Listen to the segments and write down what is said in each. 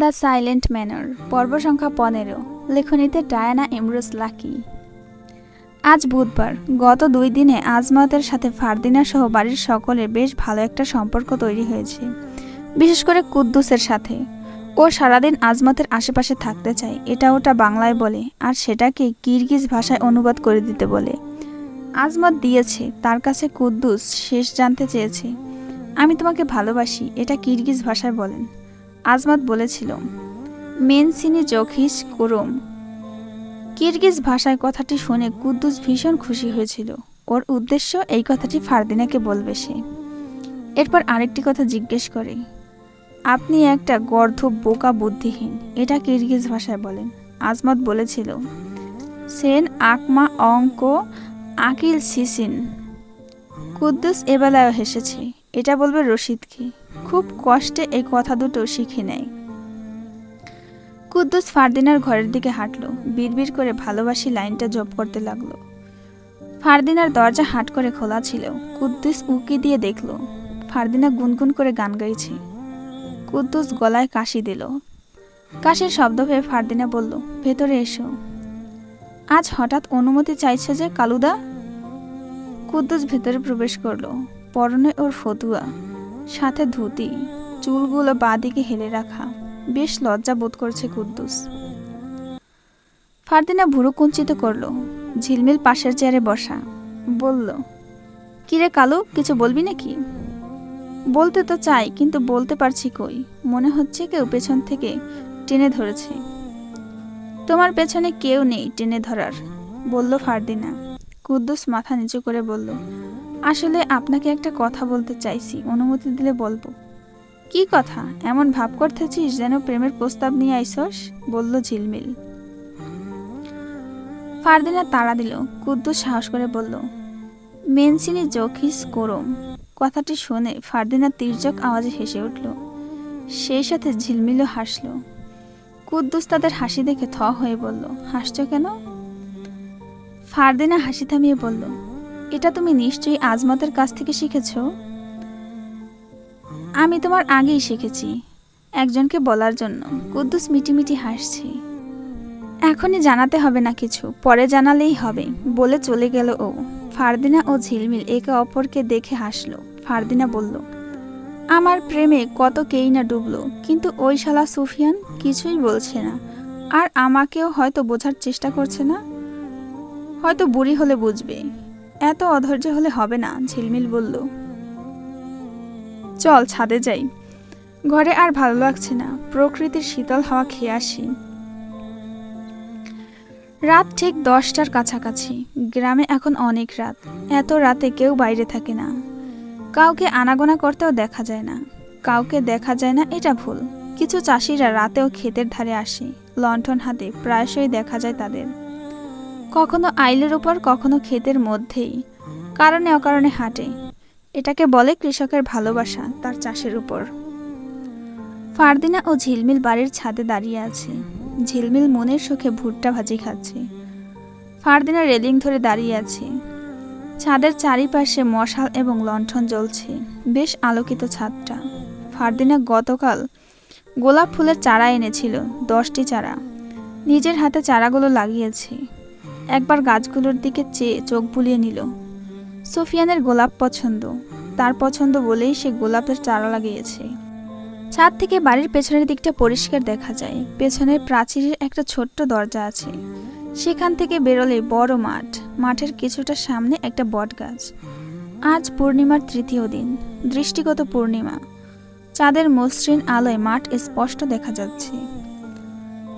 The silent manor, পর্ব সংখ্যা পনেরো, লেখনীতে ডায়ানা ইমরোজ লাকি। আজ বুধবার, গত দুই দিনে আজমতের সাথে ফারদিনা সহ বাড়ির সকলের বেশ ভালো একটা সম্পর্ক তৈরি হয়েছে। বিশেষ করে কুদ্দুসের সাথে। ও সারাদিন আজমতের আশেপাশে থাকতে চায়, এটা ওটা বাংলায় বলে, আর সেটাকে কিরগিজ ভাষায় অনুবাদ করে দিতে বলে। আজমত দিয়েছে, তার কাছে কুদ্দুস শেষ জানতে চেয়েছে। আমি তোমাকে ভালোবাসি, এটা কিরগিজ ভাষায় বলেন। আজমাত বলেছিল, মেনসিনি জখিস কুরুম। কিরগিজ ভাষায় কথাটি শুনে কুদ্দুস ভীষণ খুশি হয়েছিল। ওর উদ্দেশ্য এই কথাটি ফারদিনাকে বলবে সে। এরপর আরেকটি কথা জিজ্ঞেস করে, আপনি একটা গর্ধ বোকা বুদ্ধিহীন, এটা কিরগিজ ভাষায় বলেন। আজমত বলেছিল, সেন আকমা অঙ্ক আকিল সিসিন। কুদ্দুস এবেলায়ও হেসেছে, এটা বলবে রশিদকে। খুব কষ্টে এই কথা দুটো শিখে নেয়। কুদ্দুস ফারদিনার ঘরের দিকে হাঁটলো, বিড়বিড় করে ভালোবাসি লাইনটা জপ করতে লাগল। ফারদিনার দরজা হাট করে খোলা ছিল, কুদ্দুস উকি দিয়ে দেখল, ফারদিনা গুনগুন করে গান গাইছে। কুদ্দুস গলায় কাশি দিল। কাশির শব্দ পেয়ে ফারদিনা বলল, ভেতরে এসো। আজ হঠাৎ অনুমতি চাইছে যে কালুদা? কুদ্দুস ভেতরে প্রবেশ করল, পরনে ওর ফতুয়া। সাথে ধুতি, চুলগুলো বাঁদিকে হেলে রাখা। বেশ লজ্জা বোধ করছে কুদ্দুস। ফারদিনা ভুরু কুঞ্চিত করল, ঝিলমিল পাশের চেয়ারে বসা। বলল কিরে কালু, কিছু বলবি নাকি? বলতে তো চাই, কিন্তু বলতে পারছি কই? মনে হচ্ছে কেউ পেছন থেকে টেনে ধরেছে। তোমার পেছনে কেউ নেই টেনে ধরার, বলল ফারদিনা। কুদ্দুস মাথা নিচু করে বলল আসলে আপনাকে একটা কথা বলতে চাইছি, অনুমতি দিলে বলব। কি কথা? এমন ভাব করতেছিস যেন প্রেমের প্রস্তাব নিয়ে আইসস? বলল ঝিলমিল। ফারদিনা তাড়া দিল, কুদ্দুস সাহস করে বলল, মেনসিনি জখিস করম। কথাটি শুনে ফারদিনা তির্যক আওয়াজে হেসে উঠল। সেই সাথে ঝিলমিলও হাসল। কুদ্দুস তাদের হাসি দেখে থ হয়ে বলল, হাসছ কেন? ফারদিনা হাসি থামিয়ে বলল এটা তুমি নিশ্চয়ই আজমতের কাছ থেকে শিখেছ? আমি তোমার আগেই শিখেছি, একজনকে বলার জন্য। কুদ্দুস মিটিমিটি হাসছে। এখনই জানাতে হবে না কিছু, পরে জানালেই হবে, বলে চলে গেল ও। ফারদিনা ও ঝিলমিল একে অপরকে দেখে হাসলো। ফারদিনা বলল, আমার প্রেমে কত কেই না ডুবলো, কিন্তু ওই শালা সুফিয়ান কিছুই বলছে না। আর আমাকেও হয়তো বোঝার চেষ্টা করছে না? হয়তো বুড়ি হলে বুঝবে। এত অধৈর্য হলে হবে না, ঝিলমিল বলল। চল, ছাদে যাই। ঘরে আর ভালো লাগছে না, প্রকৃতির শীতল হাওয়া খেয়ে আসি। রাত ঠিক দশটার কাছাকাছি, গ্রামে এখন অনেক রাত, এত রাতে কেউ বাইরে থাকে না। কাউকে আনাগোনা করতেও দেখা যায় না, কাউকে দেখা যায় না এটা ভুল। কিছু চাষিরা রাতেও ক্ষেতের ধারে আসে, লণ্ঠন হাতে প্রায়শই দেখা যায় তাদের। কখনো আইলের উপর, কখনো ক্ষেতের মধ্যেই। কারণে অকারণে হাঁটে। এটাকে বলে কৃষকের ভালোবাসা তার চাষের উপর। ফারদিনা ও ঝিলমিল বাড়ির ছাদে দাঁড়িয়ে আছে। ঝিলমিল মনের সুখে ভুট্টা ভাজি খাচ্ছে। ফারদিনা রেলিং ধরে দাঁড়িয়ে আছে। ছাদের চারিপাশে মশাল এবং লণ্ঠন জ্বলছে। বেশ আলোকিত ছাদটা। ফারদিনা গতকাল গোলাপ ফুলের চারা এনেছিল, দশটি চারা। নিজের হাতে চারাগুলো লাগিয়েছে। একবার গাছগুলোর দিকে চেয়ে চোখ বুলিয়ে নিল। সোফিয়ানের গোলাপ পছন্দ। তার পছন্দ বলেই সে গোলাপের চারা লাগিয়েছে। ছাদ থেকে বাড়ির পেছনের দিকটা পরিষ্কার দেখা যায়। পেছনের প্রাচীরের একটা ছোট্ট দরজা আছে। সেখান থেকে বেরোলে বড় মাঠ। মাঠের কিছুটা সামনে একটা বট গাছ আজ পূর্ণিমার তৃতীয় দিন। দৃষ্টিগত পূর্ণিমা। চাঁদের মসৃণ আলোয় মাঠ স্পষ্ট দেখা যাচ্ছে।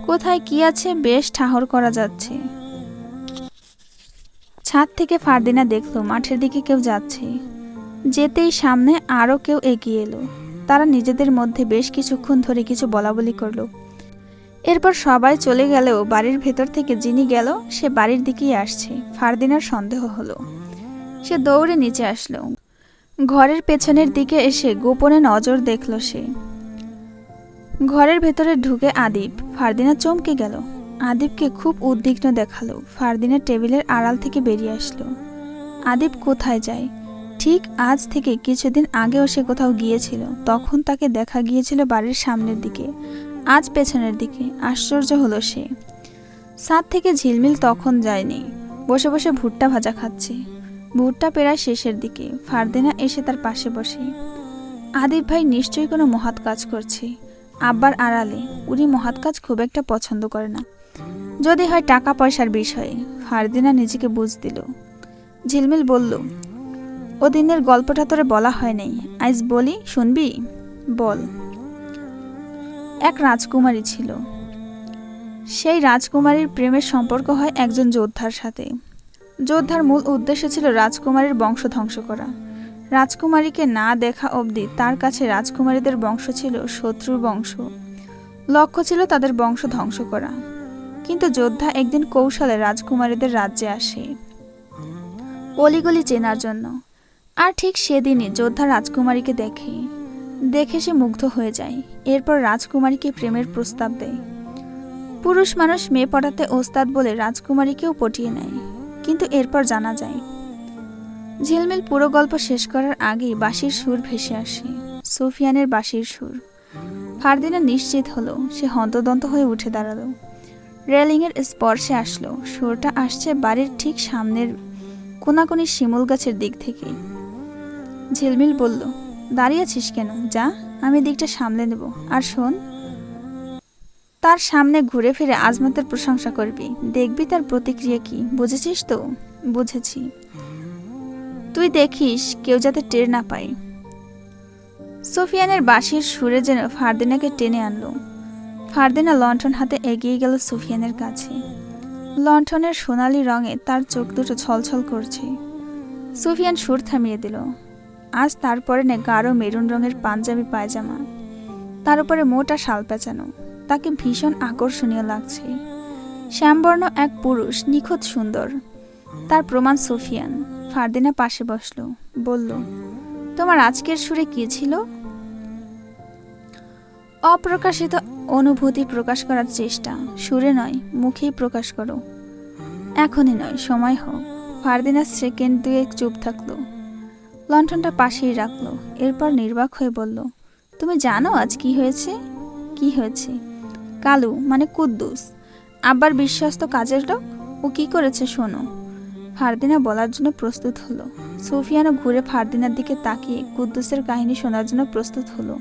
কোথায় কি আছে বেশ ঠাহর করা যাচ্ছে। ছাদ থেকে ফারদিনা দেখল, মাঠের দিকে কেউ যাচ্ছে। যেতেই সামনে আরও কেউ এগিয়ে এলো। তারা নিজেদের মধ্যে বেশ কিছুক্ষণ ধরে কিছু বলাবলি করল। এরপর সবাই চলে গেলেও বাড়ির ভেতর থেকে যিনি গেল, সে বাড়ির দিকেই আসছে। ফারদিনার সন্দেহ হলো। সে দৌড়ে নিচে আসলো। ঘরের পেছনের দিকে এসে গোপনে নজর দেখল সে। ঘরের ভেতরে ঢুকে আদিব। ফারদিনা চমকে গেল। আদিপকে খুব উদ্বিগ্ন দেখাল। ফারদিনা টেবিলের আড়াল থেকে বেরিয়ে আসলো। আদিপ কোথায় যায়? ঠিক আজ থেকে কিছুদিন আগেও সে কোথাও গিয়েছিল। তখন তাকে দেখা গিয়েছিল বাড়ির সামনের দিকে। আজ পেছনের দিকে। আশ্চর্য হলো সে। ছাদ থেকে ঝিলমিল তখন যায়নি। বসে বসে ভুট্টা ভাজা খাচ্ছে। ভুট্টা পেরায় শেষের দিকে। ফারদিনা এসে তার পাশে বসে। আদিব ভাই নিশ্চয়ই কোনো মহৎ কাজ করছে। আব্বার আড়ালে। উনি মহৎ কাজ খুব একটা পছন্দ করে না। যদি হয় টাকা পয়সার বিষয়ে। ফারদিনা নিজেকে বুঝ দিল। ঝিলমিল বলল, ও দিনের গল্পটা তোরে বলা হয় নাই। আইজ বলি, শুনবি? বল। এক রাজকুমারী ছিল। সেই রাজকুমারীর প্রেমের সম্পর্ক হয় একজন যোদ্ধার সাথে। যোদ্ধার মূল উদ্দেশ্য ছিল রাজকুমারীর বংশ ধ্বংস করা। রাজকুমারীকে না দেখা অবধি তার কাছে রাজকুমারীদের বংশ ছিল শত্রুর বংশ। লক্ষ্য ছিল তাদের বংশ ধ্বংস করা। কিন্তু যোদ্ধা একদিন কৌশলে রাজকুমারীদের রাজ্যে আসে অলিগলি চেনার জন্য। আর ঠিক সেদিনই যোদ্ধা রাজকুমারীকে দেখে। দেখে সে মুগ্ধ হয়ে যায়। এরপর রাজকুমারীকে প্রেমের প্রস্তাব দেয়। পুরুষ মানুষ মেয়ে পড়াতে ওস্তাদ বলে রাজকুমারীকেও পটিয়ে নেয়। কিন্তু এরপর জানা যায়, ঝিলমিল পুরো গল্প শেষ করার আগেই বাঁশির সুর ভেসে আসে। সুফিয়ানের বাঁশির সুর। ফারদিনা নিশ্চিত হলো, সে হন্তদন্ত হয়ে উঠে দাঁড়াল। রেলিংয়ের স্পর্শে আসলো। সুরটা আসছে বাড়ির ঠিক সামনের কোনাকুনি শিমুল গাছের দিক থেকে। ঝিলমিল বলল, দাঁড়িয়ে আছিস কেন? যা, আমি দিকটা সামলে নেব। আর শোন, তার সামনে ঘুরে ফিরে আজমতের প্রশংসা করবি। দেখবি তার প্রতিক্রিয়া কি। বুঝেছিস তো? বুঝেছি। তুই দেখিস, কেউ যাতে টের না পায়। সোফিয়ানের বাঁশির সুরে যেন ফারদিনাকে টেনে আনলো। ফারদিনা লণ্ঠন হাতে এগিয়ে গেল সুফিয়ানের কাছে। লণ্ঠনের সোনালি রঙে তার চোখ দুটো ছলছল করছে। সুফিয়ান সুর থামিয়ে দিল। আজ তারপরে নে গাঢ় মেরুন রঙের পাঞ্জাবি পায়জামা। তার উপরে মোটা শাল পেঁচানো। তাকে ভীষণ আকর্ষণীয় লাগছে। শ্যামবর্ণ এক পুরুষ, নিখুঁত সুন্দর। তার প্রমাণ সুফিয়ান। ফারদিনা পাশে বসল, বলল, তোমার আজকের সুরে কি ছিল? অপ্রকাশিত অনুভূতি প্রকাশ করার চেষ্টা। সুরে নয়, মুখেই প্রকাশ করো। এখনই নয়, সময় হোক। ফারদিনা সেকেন্ড দুয়েক চুপ থাকল। লণ্ঠনটা পাশেই রাখল। এরপর নির্বাক হয়ে বলল, তুমি জানো আজ কি হয়েছে? কি হয়েছে? কালু মানে কুদ্দুস। আব্বার বিশ্বস্ত কাজের লোক? ও কি করেছে শোনো? ফারদিনা বলার জন্য প্রস্তুত হলো। সুফিয়ানো ঘুরে ফারদিনার দিকে তাকিয়ে কুদ্দুসের কাহিনী শোনার জন্য প্রস্তুত হলো।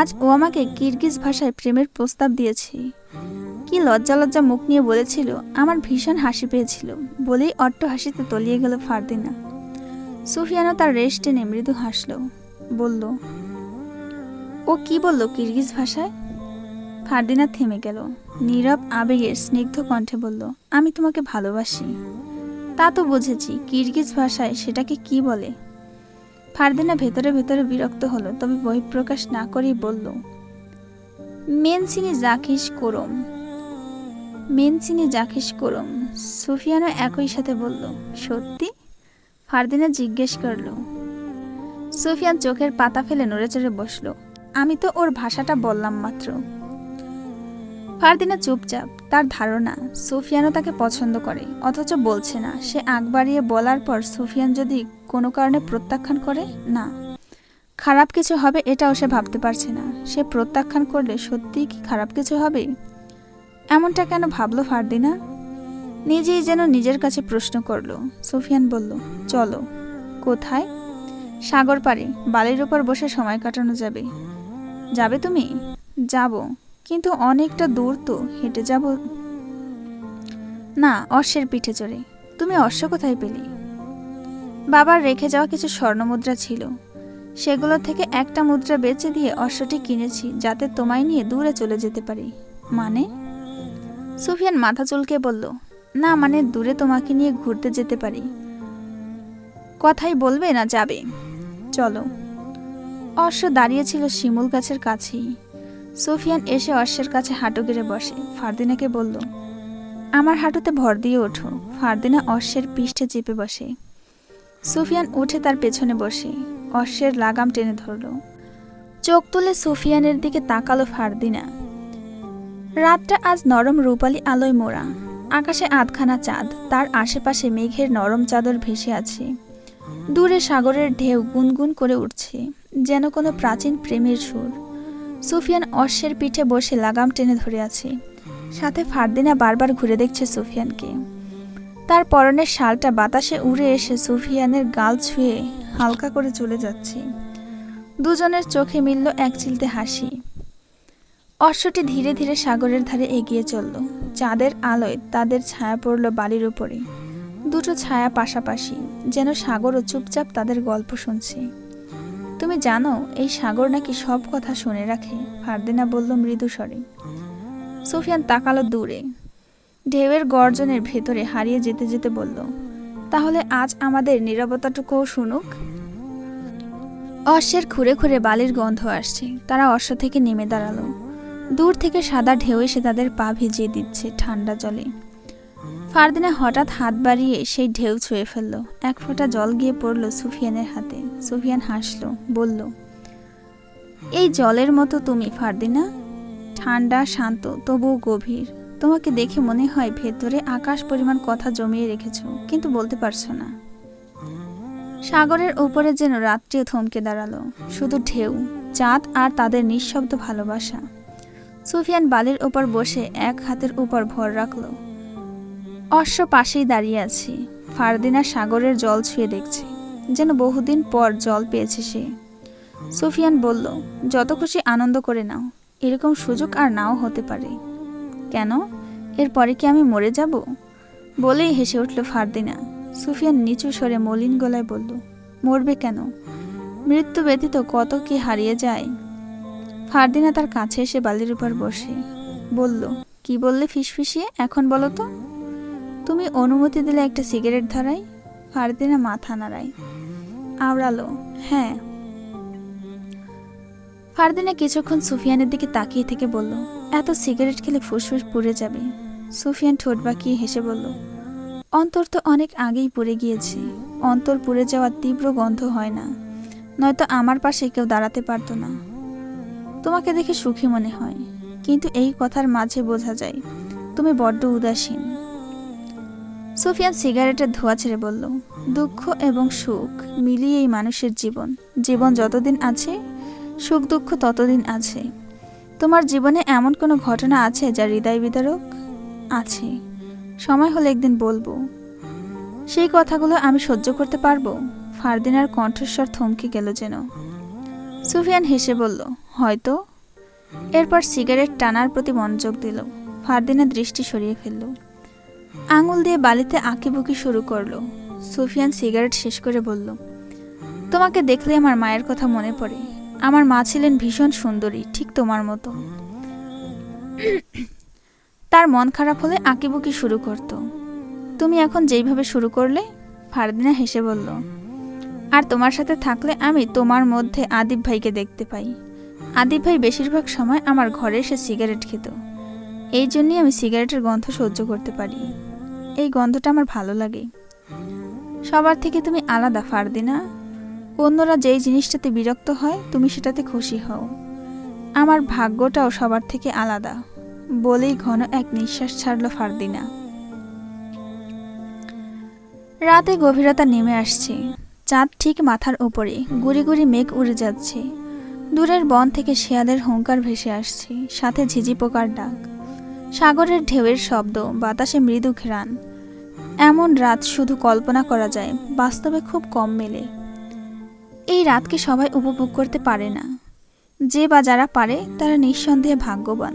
আজ ও আমাকে কিরগিজ ভাষায় প্রেমের প্রস্তাব দিয়েছে। কি লজ্জা লজ্জা মুখ নিয়ে বলেছিল, আমার ভীষণ হাসি পেয়েছিল, বলেই অট্ট হাসিতে তলিয়ে গেল ফারদিনা। সুফিয়ানো তার রেস্ট টেনে মৃদু হাসল, বলল, ও কি বলল কিরগিজ ভাষায়? ফারদিনা থেমে গেল, নীরব আবেগের স্নিগ্ধ কণ্ঠে বলল, আমি তোমাকে ভালোবাসি। তা তো বুঝেছি, কিরগিজ ভাষায় সেটাকে কি বলে? ফারদিনা ভেতরে ভেতরে বিরক্ত হলো, তবে বহিঃপ্রকাশ না করেই বলল, মেনসিনি জাকিস করম, মেনসিনি জাকিস করম। সুফিয়ানো একই সাথে বলল, সত্যি? ফারদিনা জিজ্ঞেস করল, সুফিয়ান চোখের পাতা ফেলে নড়ে চড়ে বসল, আমি তো ওর ভাষাটা বললাম মাত্র। ফারদিনা চুপচাপ, তার ধারণা, সুফিয়ানও তাকে পছন্দ করে, অথচ বলছে না। সে আগ বাড়িয়ে বলার পর সুফিয়ান যদি কোনো কারণে প্রত্যাখ্যান করে? না। খারাপ কিছু হবে এটাও সে ভাবতে পারছে না। সে প্রত্যাখ্যান করলে সত্যিই কি খারাপ কিছু হবে? এমনটা কেন ভাবলো ফারদিনা? নিজেই যেন নিজের কাছে প্রশ্ন করল। সুফিয়ান বলল, চলো। কোথায়? সাগর পাড়ে বালির উপর বসে সময় কাটানো যাবে। যাবে তুমি? যাব। কিন্তু অনেকটা দূর তো। হেঁটে যাব। না, অশ্বের পিঠে চড়ে। তুমি অশ্ব কোথায় পেলে? বাবার রেখে যাওয়া কিছু স্বর্ণমুদ্রা ছিল। সেগুলো থেকে একটা মুদ্রা বেচে দিয়ে অশ্বটি কিনেছি যাতে তোমায় নিয়ে দূরে চলে যেতে পারি। মানে? সুফিয়ান মাথা চুলকে বলল, না মানে দূরে তোমাকে নিয়ে ঘুরতে যেতে পারি। কথাই বলবে না যাবে। চলো। অশ্ব দাঁড়িয়েছিল শিমুল গাছের কাছেই। সুফিয়ান এসে অশ্বের কাছে হাঁটু গেড়ে বসে। ফারদিনাকে বলল, আমার হাঁটুতে ভর দিয়ে ওঠো। ফারদিনা অশ্বের পৃষ্ঠে চেপে বসে। সুফিয়ান উঠে তার পেছনে বসে। অশ্বের লাগাম টেনে ধরল। চোখ তুলে সুফিয়ানের দিকে তাকালো ফারদিনা। রাতটা আজ নরম রূপালি আলোয় মোড়া। আকাশে আধখানা চাঁদ, তার আশেপাশে মেঘের নরম চাদর ভেসে আছে। দূরে সাগরের ঢেউ গুনগুন করে উঠছে, যেন কোনো প্রাচীন প্রেমের সুর। সুফিয়ান অশ্বের পিঠে বসে লাগাম টেনে ধরে আছে। সাথে ফারদিনা বারবার ঘুরে দেখছে সুফিয়ানকে। তার পরনের শালটা বাতাসে উড়ে এসে সুফিয়ানের গাল ছুঁয়ে হালকা করে চলে যাচ্ছে। দুজনের চোখে মিলল এক চিলতে হাসি। অশ্বটি ধীরে ধীরে সাগরের ধারে এগিয়ে চলল। চাঁদের আলোয় তাদের ছায়া পড়ল বালির উপরে। দুটো ছায়া পাশাপাশি যেন সাগরও চুপচাপ তাদের গল্প শুনছে। তুমি জানো, এই সাগর নাকি সব কথা শুনে রাখে, ফারদিনা বলল মৃদু স্বরে। সুফিয়ান তাকালো দূরে। ঢেউয়ের গর্জনের ভেতরে হারিয়ে যেতে যেতে বলল, তাহলে আজ আমাদের নীরবতাটুকুও শুনুক? অশ্বের খুঁড়ে খুঁড়ে বালির গন্ধ আসছে। তারা অশ্ব থেকে নেমে দাঁড়াল। দূর থেকে সাদা ঢেউ এসে তাদের পা ভিজিয়ে দিচ্ছে ঠান্ডা জলে। ফারদিনা হঠাৎ হাত বাড়িয়ে সেই ঢেউ ছুঁয়ে ফেলল। এক ফোঁটা জল গিয়ে পড়ল সুফিয়ানের হাতে। সুফিয়ান হাসল, বলল, এই জলের মতো তুমি, ফারদিনা। ঠান্ডা, শান্ত, তবুও গভীর। তোমাকে দেখে মনে হয় ভেতরে আকাশ পরিমাণ কথা জমিয়ে রেখেছ, কিন্তু বলতে পারছ না। সাগরের ওপরে যেন রাত্রিও থমকে দাঁড়াল, শুধু ঢেউ, চাঁদ আর তাদের নিঃশব্দ ভালোবাসা। সুফিয়ান বালির ওপর বসে এক হাতের উপর ভর রাখল। অশ্ব পাশেই দাঁড়িয়ে আছে, ফারদিনা সাগরের জল ছুঁয়ে দেখছে, যেন বহুদিন পর জল পেয়েছে সে। সুফিয়ান বলল, যত খুশি আনন্দ করে নাও, এরকম সুযোগ আর নাও হতে পারে। কেন? এরপরে কি আমি মরে যাব? বলেই হেসে উঠল ফারদিনা। সুফিয়ান নিচু স্বরে মলিন গলায় বলল, মরবে কেন? মৃত্যু ব্যতীত কত কি হারিয়ে যায়? ফারদিনা তার কাছে এসে বালির উপর বসে। বলল, কি বললে ফিসফিসিয়ে? এখন বলো তো। তুমি অনুমতি দিলে একটা সিগারেট ধরাই? ফারদিনা মাথা নাড়ায়। আওড়ালো হ্যাঁ। ফারদিনা কিছুক্ষণ সুফিয়ানের দিকে তাকিয়ে থেকে বলল এত সিগারেট খেলে ফুসফুস পুড়ে যাবে। সুফিয়ান ঠোঁট বাঁকিয়ে হেসে বলল, অন্তর তো অনেক আগেই পড়ে গিয়েছে। অন্তর পুড়ে যাওয়ার তীব্র গন্ধ হয় না। নয়তো আমার পাশে কেউ দাঁড়াতে পারতো না। তোমাকে দেখে সুখী মনে হয়, কিন্তু এই কথার মাঝে বোঝা যায়, তুমি বড্ড উদাসীন। সুফিয়ান সিগারেটের ধোয়া ছেড়ে বলল, দুঃখ এবং সুখ মিলিয়েই মানুষের জীবন। জীবন যতদিন আছে সুখ দুঃখ ততদিন আছে। তোমার জীবনে এমন কোনো ঘটনা আছে যা হৃদয় বিদারক? আছে। সময় হলে একদিন বলব। সেই কথাগুলো আমি সহ্য করতে পারব? ফারদিনার কণ্ঠস্বর থমকে গেল যেন। সুফিয়ান হেসে বলল, হয়তো। এরপর সিগারেট টানার প্রতি মনোযোগ দিল। ফারদিনা দৃষ্টি সরিয়ে ফেলল। আঙুল দিয়ে বালিতে আঁকিবুকি শুরু করল। সুফিয়ান সিগারেট শেষ করে বলল, তোমাকে দেখলে আমার মায়ের কথা মনে পড়ে। আমার মা ছিলেন ভীষণ সুন্দরী, ঠিক তোমার মতো। তার মন খারাপ হলে আঁকিবুকি শুরু করত। তুমি এখন যেইভাবে শুরু করলে, ফারদিনা হেসে বলল, আর তোমার সাথে থাকলে আমি তোমার মধ্যে আদিব ভাইকে দেখতে পাই। আদিব ভাই বেশিরভাগ সময় আমার ঘরে এসে সিগারেট খেত। এই জন্যই আমি সিগারেটের গন্ধ সহ্য করতে পারি। এই গন্ধটা আমার ভালো লাগে। সবার থেকে তুমি আলাদা, ফারদিনা। অন্যরা যেই জিনিসটাতে বিরক্ত হয়, তুমি সেটাতে খুশি হও। আমার ভাগ্যটাও সবার থেকে আলাদা, বলেই ঘন এক নিঃশ্বাস ছাড়ল ফারদিনা। রাতে গভীরতা নেমে আসছে। চাঁদ ঠিক মাথার উপরে, গুড়ি গুড়ি মেঘ উড়ে যাচ্ছে। দূরের বন থেকে শেয়ালের হুঙ্কার ভেসে আসছে, সাথে ঝিঝি পোকার ডাক। সাগরের ঢেউয়ের শব্দ, বাতাসে মৃদু ঘ্রাণ। এমন রাত শুধু কল্পনা করা যায়, বাস্তবে খুব কম মেলে। এই রাতকে সবাই উপভোগ করতে পারে না। যে বা যারা পারে, তারা নিঃসন্দেহে ভাগ্যবান।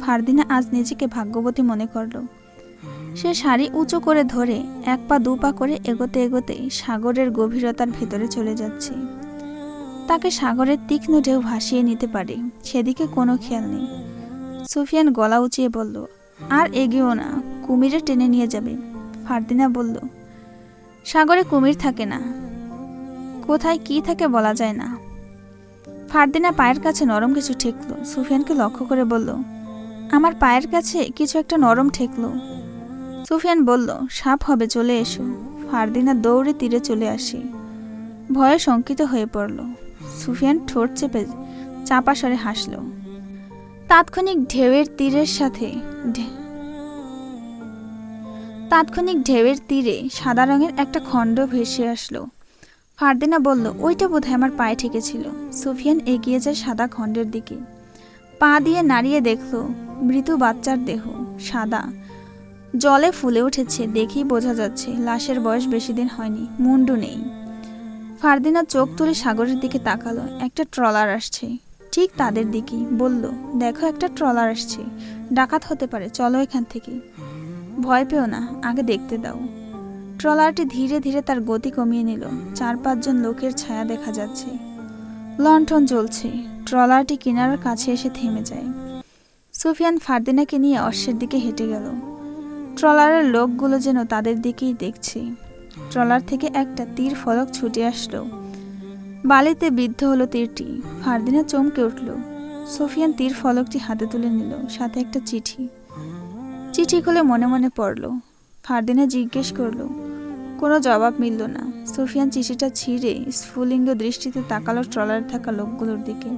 ফারদিনা আজ নিজেকে ভাগ্যবতী মনে করল। সে শাড়ি উঁচু করে ধরে, এক পা দু পা করে এগোতে এগোতে সাগরের গভীরতার ভেতরে চলে যাচ্ছে। তাকে সাগরের তীক্ষ্ণ ঢেউ ভাসিয়ে নিতে পারে, সেদিকে কোনো খেয়াল নেই। সুফিয়ান গলা উঁচিয়ে বলল, আর এগিয়েও না কুমিরে টেনে নিয়ে যাবে। ফারদিনা বলল, সাগরে কুমির থাকে না কোথায় কি থাকে বলা যায় না। ফারদিনা পায়ের কাছে নরম কিছু ঠেকলো। সুফিয়ানকে লক্ষ্য করে বলল, আমার পায়ের কাছে কিছু একটা নরম ঠেকলো। সুফিয়ান বলল, সাপ হবে, চলে এসো। ফারদিনা দৌড়ে তীরে চলে আসে। ভয়ে শঙ্কিত হয়ে পড়ল। সুফিয়ান ঠোঁট চেপে চাপা স্বরে হাসল, তাৎক্ষণিক ঢেউয়ের তীরের সাথে তাৎক্ষণিক ঢেউয়ের তীরে সাদা রঙের একটা খণ্ড ভেসে আসলো। ফারদিনা বলল, ওইটা বোধহয় আমার পায়ে ঠেকেছিল। সুফিয়ান এগিয়ে যায় সাদা খণ্ডের দিকে। পা দিয়ে নাড়িয়ে দেখল, মৃত বাচ্চার দেহ, সাদা। জলে ফুলে উঠেছে, দেখেই বোঝা যাচ্ছে লাশের বয়স বেশি দিন হয়নি, মুন্ডু নেই। ফারদিনা চোখ তুলে সাগরের দিকে তাকালো, একটা ট্রলার আসছে। ঠিক তাদের দিকেই বলল, দেখো একটা ট্রলার আসছে, ডাকাত হতে পারে, চলো এখান থেকে। ভয় পেও না, আগে দেখতে দাও। ট্রলারটি ধীরে ধীরে তার গতি কমিয়ে নিল। চার পাঁচজন লোকের ছায়া দেখা যাচ্ছে। লণ্ঠন জ্বলছে। ট্রলারটি কিনারার কাছে এসে থেমে যায়। সুফিয়ান ফারদিনাকে নিয়ে অশ্বের দিকে হেঁটে গেল। ট্রলারের লোকগুলো যেন তাদের দিকেই দেখছে। ট্রলার থেকে একটা তীর ফলক ছুটে আসলো। বালিতে বিদ্ধ হলো তীরটি। ফারদিনা চমকে উঠল। সোফিয়ান তীর ফলকটি হাতে তুলে নিল, সাথে একটা চিঠি। চিঠি খুলে মনে মনে পড়ল। ফারদিনা জিজ্ঞেস করল কোনো জবাব মিলল না। সোফিয়ান চিঠিটা ছিঁড়ে স্ফুলিঙ্গ দৃষ্টিতে তাকালো ট্রলারে থাকা লোকগুলোর দিকে।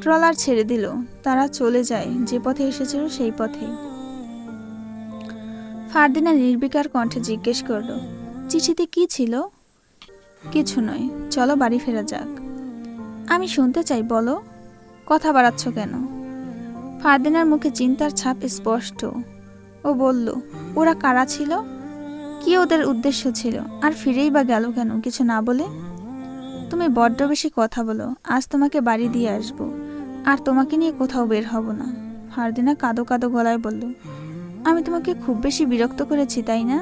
ট্রলার ছেড়ে দিল। তারা চলে যায়। যে পথে এসেছিল সেই পথে ফারদিনা নির্বিকার কণ্ঠে জিজ্ঞেস করল, চিঠিতে কি ছিল? কিছু নয়। চলো বাড়ি ফেরা যাক। আমি শুনতে চাই, বলো। কথা বাড়াচ্ছ কেন? ফারদিনার মুখে চিন্তার ছাপ স্পষ্ট। ও বলল, ওরা কারা ছিল? কি ওদের উদ্দেশ্য ছিল? আর ফিরেই বা গেল কেন? কিছু না বলে? তুমি বড্ড বেশি কথা বলো, আজ তোমাকে বাড়ি দিয়ে আসব। আর তোমাকে নিয়ে কোথাও বের হব না। ফারদিনা কাঁদো কাঁদো গলায় বলল, আমি তোমাকে খুব বেশি বিরক্ত করেছি, তাই না?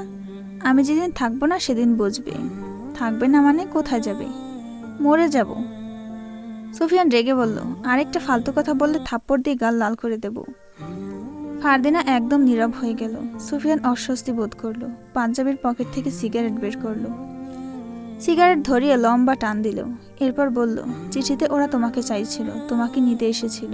আমি যেদিন থাকব না সেদিন বুঝবে। থাকবে না মানে কোথায় যাবে? মরে যাব। সুফিয়ান রেগে বলল, আরেকটা ফালতু কথা বললে থাপ্পড় দিয়ে গাল লাল করে দেব। ফারদিনা একদম নীরব হয়ে গেল। সুফিয়ান অস্বস্তি বোধ করল। পাঞ্জাবের পকেট থেকে সিগারেট বের করল। সিগারেট ধরিয়ে লম্বা টান দিল। এরপর বলল, চিঠিতে ওরা তোমাকে চাইছিল, তোমাকে নিতে এসেছিল।